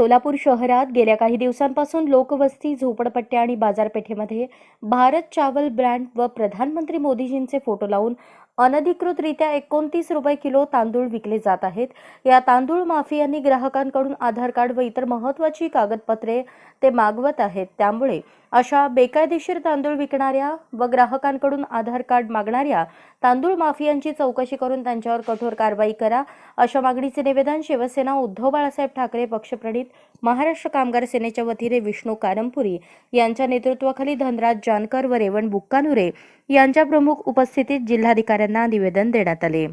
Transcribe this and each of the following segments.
सोलापूर शहरात गेल्या काही दिवसांपासून लोकवस्ती झोपडपट्ट्या आणि बाजारपेठेमध्ये भारत चावल ब्रँड व प्रधानमंत्री मोदीजींचे फोटो लावून अनधिकृतरित्या एकोणतीस रुपये किलो तांदूळ विकले जात आहेत. या तांदूळ माफियांनी ग्राहकांकडून आधार कार्ड व इतर महत्त्वाची कागदपत्रे ते मागवत आहेत. त्यामुळे अशा बेकायदेशीर तांदूळ विकणाऱ्या व ग्राहकांकडून आधार कार्ड मागणाऱ्या तांदूळ माफियांची चौकशी करून त्यांच्यावर कठोर कारवाई करा अशा मागणीचे निवेदन शिवसेना उद्धव बाळासाहेब ठाकरे पक्षप्रणित महाराष्ट्र कामगार सेनेच्या वतीने विष्णू कारंपुरी यांच्या नेतृत्वाखाली धनराज जानकर व रेवण बुक्कानुरे यांच्या प्रमुख उपस्थितीत जिल्हाधिकाऱ्यांना निवेदन देण्यात आले.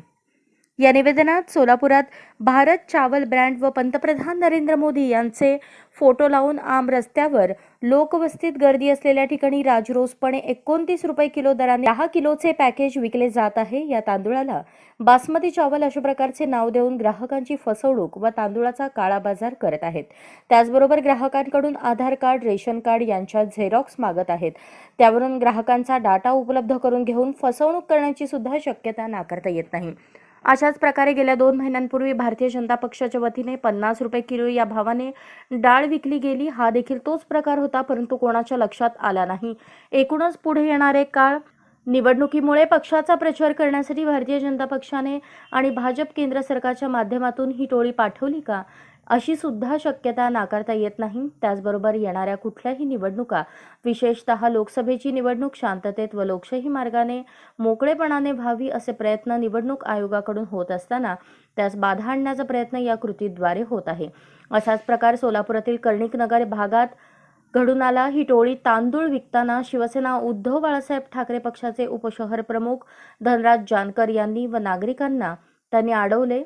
या निवेदनात सोलापुरात भारत चावल ब्रँड व पंतप्रधान नरेंद्र मोदी यांचे फोटो लावून आम रस्त्यावर लोकवस्तीत गर्दी असलेल्या ठिकाणी राजरोसपणे एकोणतीस रुपये किलो दराने दहा किलोचे पॅकेज विकले जात आहे. या तांदूळाला बासमती चावल अशा प्रकारचे नाव देऊन ग्राहकांची फसवणूक व तांदूळाचा काळा बाजार करत आहेत. त्याचबरोबर ग्राहकांकडून आधार कार्ड रेशन कार्ड यांच्या झेरॉक्स मागत आहेत. त्यावरून ग्राहकांचा डाटा उपलब्ध करून घेऊन फसवणूक करण्याची सुद्धा शक्यता नाकारता येत नाही. अशाच प्रकारे गेल्या दोन महिन्यांपूर्वी भारतीय जनता पक्षाच्या वतीने पन्नास रुपये किलो या भावाने डाळ विकली गेली. हा देखील तोच प्रकार होता परंतु कोणाच्या लक्षात आला नाही. एकूणच पुढे येणारे काळ निवडणुकीमुळे पक्षाचा प्रचार करण्यासाठी भारतीय जनता पक्षाने आणि भाजप केंद्र सरकारच्या माध्यमातून ही टोळी पाठवली का? अशी सुद्धा शक्यता नाकारता येत नाही. त्याचबरोबर येणाऱ्या कुठल्याही निवडणुका विशेषतः लोकसभेची निवडणूक शांततेत व लोकशाही मार्गाने मोकळेपणाने व्हावी असे प्रयत्न निवडणूक आयोगाकडून होत असताना त्यास बाधा आणण्याचा प्रयत्न या कृतीद्वारे होत आहे. असाच प्रकार सोलापुरातील कर्णिकनगर भागात घडून आला. ही टोळी तांदूळ विकताना शिवसेना उद्धव बाळासाहेब ठाकरे पक्षाचे उपशहर प्रमुख धनराज जानकर यांनी व नागरिकांना त्यांनी अडवले.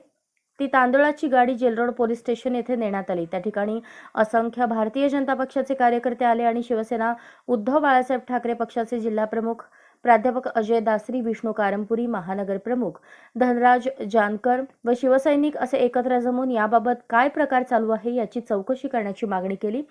ती तांदळाची गाडी जेलरोड पोलीस स्टेशन येथे नेण्यात आली. त्या ठिकाणी असंख्य भारतीय जनता पक्षाचे कार्यकर्ते आले आणि शिवसेना उद्धव बाळासाहेब ठाकरे पक्षाचे जिल्हा प्रमुख प्राध्यापक अजय दासरी विष्णू कारंपुरी महानगर प्रमुख धनराज जानकर व शिवसैनिक असे एकत्र जमून याबाबत काय प्रकार चालू आहे याची चौकशी करण्याची मागणी केली.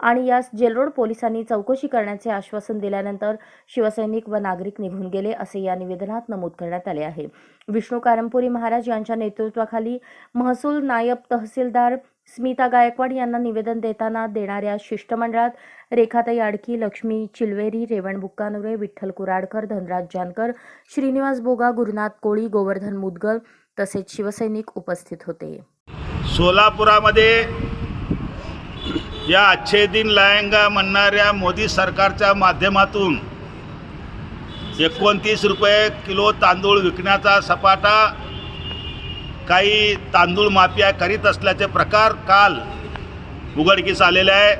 आणि यास जेलरोड पोलिसांनी चौकशी करण्याचे आश्वासन दिल्यानंतर शिवसैनिक व नागरिक निघून गेले असे या निवेदनात नमूद करण्यात आले आहे. विष्णू कारंपुरी महाराज यांच्या नेतृत्वाखाली महसूल नायब तहसीलदार स्मिता गायकवाड यांना निवेदन देताना देणाऱ्या शिष्टमंडळात रेखाताई आडकी लक्ष्मी चिलवेरी रेवण बुक्कानुरे विठ्ठल कुराडकर धनराज जानकर श्रीनिवास बोगा गुरुनाथ कोळी गोवर्धन मुदगल तसेच शिवसैनिक उपस्थित होते. सोलापुरामध्ये या अच्छे दिन लायंगा म्हणणाऱ्या मोदी सरकारच्या माध्यमातून एकोणतीस रुपये किलो तांदूळ विकण्याचा सपाटा काही तांदूळ माफिया करीत असल्याचे प्रकार काल उघडकीस आलेले आहे.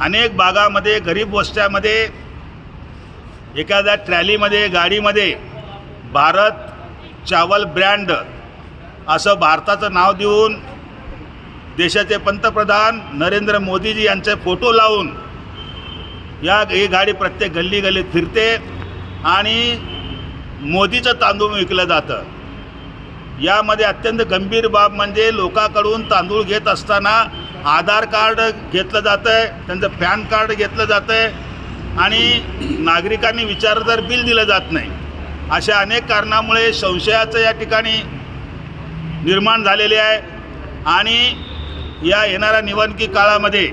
अनेक भागामध्ये गरीब वस्त्यामध्ये एखाद्या ट्रॅलीमध्ये गाडीमध्ये भारत चावल ब्रँड असं भारताचं नाव देऊन देशाचे पंतप्रधान नरेंद्र मोदीजी यांचे फोटो लावून या ही गाडी प्रत्येक गल्ली गल्लीत फिरते आणि मोदीचं तांदूळ विकलं जातं. यामध्ये अत्यंत गंभीर बाब म्हणजे लोकांकडून तांदूळ घेत असताना आधार कार्ड घेतलं जातं आहे त्यांचं पॅन कार्ड घेतलं जातं आहे आणि नागरिकांनी विचार जर बिल दिलं जात नाही अशा अनेक कारणामुळे संशयाचं या ठिकाणी निर्माण झालेले आहे आणि या येणाऱ्या निवडणुकी काळामध्ये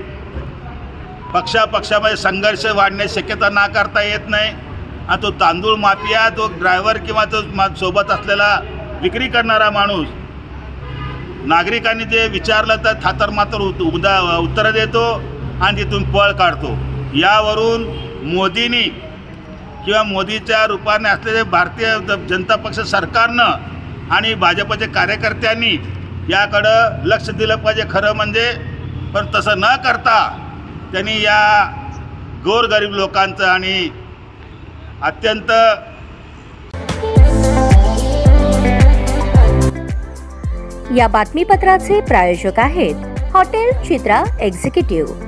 पक्षापक्षामध्ये संघर्ष वाढण्याची शक्यता नाकारता येत नाही. आणि तो तांदूळ माफिया तो ड्रायव्हर किंवा तो मा सोबत असलेला विक्री करणारा माणूस नागरिकांनी जे विचारलं तर थातर मात्र उत उदा उत्तरं देतो आणि तिथून पळ काढतो. यावरून मोदींनी किंवा मोदीच्या रूपाने असलेले भारतीय जनता पक्ष सरकारनं आणि भाजपच्या कार्यकर्त्यांनी याकडं लक्ष दिलं पाहिजे. खरं म्हणजे पण तसं न करता त्यांनी या गोरगरीब लोकांचं आणि अत्यंत या बातमीपत्राचे प्रायोजक आहेत हॉटेल चित्रा एक्झिक्युटिव्ह.